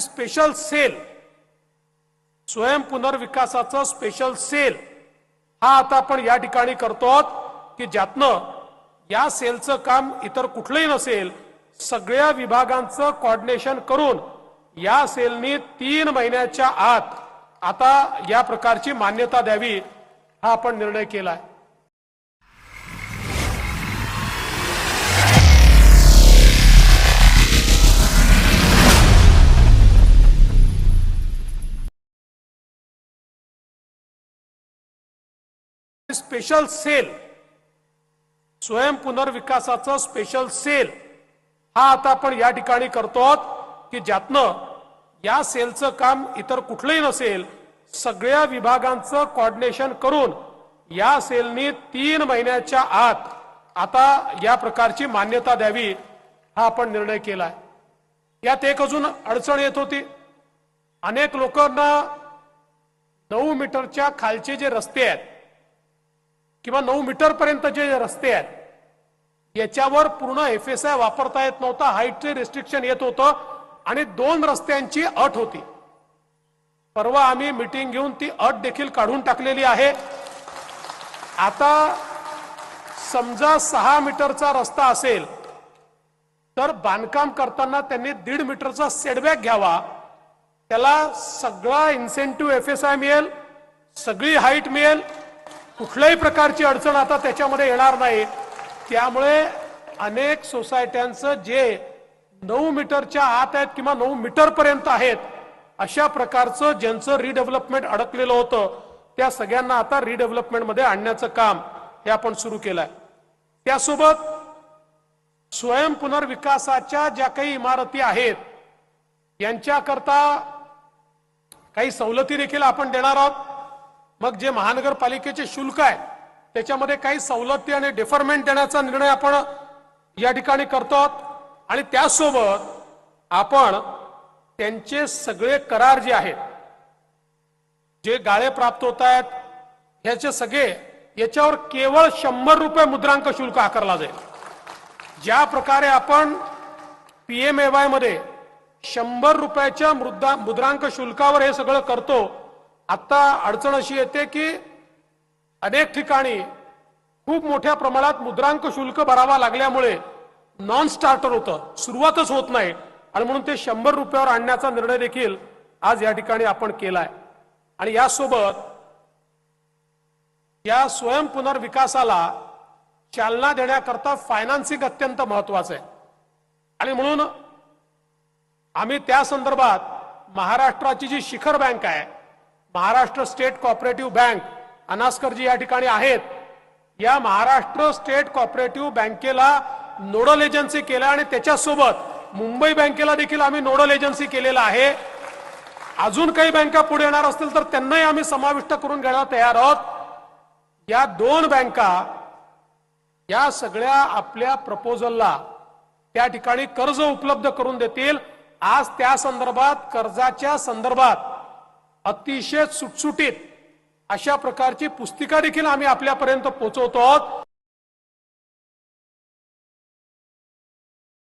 Special sale स्वयं पुनर्विकासाचं special sale हा आता आपण या ठिकाणी करतो की ज्यातनं या सेलचं काम इतर कुठलंही नसेल सगळ्या विभागांचं कॉर्डिनेशन करून या सेलनी तीन महिन्याच्या आत आता या प्रकारची मान्यता द्यावी हा आपण निर्णय केला आहे स्पेशल सेल स्वयं पुनर्विकासाचं स्पेशल सेल हा आता आपण या ठिकाणी करतो की ज्यातनं या सेलचं काम इतर कुठलंही नसेल सगळ्या विभागांचं कॉर्डिनेशन करून या सेलनी तीन महिन्याच्या आत आता या प्रकारची मान्यता द्यावी हा आपण निर्णय केला आहे यात एक अजून अडचण येत होती. अनेक लोकांना नऊ मीटरच्या खालचे जे रस्ते आहेत किंवा नऊ मीटरपर्यंत जे रस्ते आहेत याच्यावर पूर्ण एफ एस आय वापरता येत नव्हता हाईटचे रिस्ट्रिक्शन येत होतं आणि दोन रस्त्यांची अट होती. परवा आम्ही मिटिंग घेऊन ती अट देखील काढून टाकलेली आहे. आता समजा सहा मीटरचा रस्ता असेल तर बांधकाम करताना त्यांनी दीड मीटरचा सेटबॅक घ्यावा. त्याला सगळा इन्सेंटिव्ह एफ एस आय मिळेल सगळी हाईट मिळेल कुठल्याही प्रकारची अडचण आता त्याच्यामध्ये येणार नाही. त्यामुळे अनेक सोसायट्यांचं जे नऊ मीटरच्या आत आहेत किंवा नऊ मीटरपर्यंत आहेत अशा प्रकारचं ज्यांचं रिडेव्हलपमेंट अडकलेलं होतं त्या सगळ्यांना आता रिडेव्हलपमेंटमध्ये आणण्याचं काम हे आपण सुरू केलंय. त्यासोबत स्वयं पुनर्विकासाच्या ज्या काही इमारती आहेत यांच्याकरता काही सवलती देखील आपण देणार आहोत. मग जे महानगरपालिकेचे शुल्क आहे त्याच्यामध्ये काही सवलती आणि डिफरमेंट देण्याचा निर्णय आपण या ठिकाणी करतो आहोत. आणि त्यासोबत आपण त्यांचे सगळे करार जे आहेत जे गाळे प्राप्त होत आहेत ह्याचे सगळे याच्यावर केवळ शंभर रुपये मुद्रांक शुल्क आकारला जाईल. ज्या प्रकारे आपण पीएमएवायमध्ये शंभर रुपयाच्या मुद्रा मुद्रांक शुल्कावर हे सगळं करतो आता अडचण अशी येते की अनेक ठिकाणी खूप मोठ्या प्रमाणात मुद्रांक शुल्क भरावा लागल्यामुळे नॉन स्टार्टर होतं. सुरुवातच होत नाही. आणि म्हणून ते शंभर रुपयावर आणण्याचा निर्णय देखील आज या ठिकाणी आपण केलाय. आणि यासोबत या स्वयं पुनर्विकासाला चालना देण्याकरता फायनान्सिंग अत्यंत महत्वाचं आहे. आणि म्हणून आम्ही त्या संदर्भात महाराष्ट्राची जी शिखर बँक आहे Maharashtra state cooperative bank Anaskarji या ठिकाणी आहेत. या महाराष्ट्र स्टेट कॉपरेटिव्ह बँकेला नोडल एजन्सी केलं आणि त्याच्यासोबत मुंबई बँकेला देखील आम्ही नोडल एजन्सी केलेला आहे. अजून काही बँका पुढे येणार असतील तर त्यांनाही आम्ही समाविष्ट करून घ्यायला तयार आहोत. या दोन बँका या सगळ्या आपल्या प्रपोजलला त्या ठिकाणी कर्ज उपलब्ध करून देतील. आज त्या संदर्भात कर्जाच्या संदर्भात अतिशय सुटसुटीत अशा प्रकारची पुस्तिका देखील आम्ही आपल्यापर्यंत पोहोचवतो आहोत.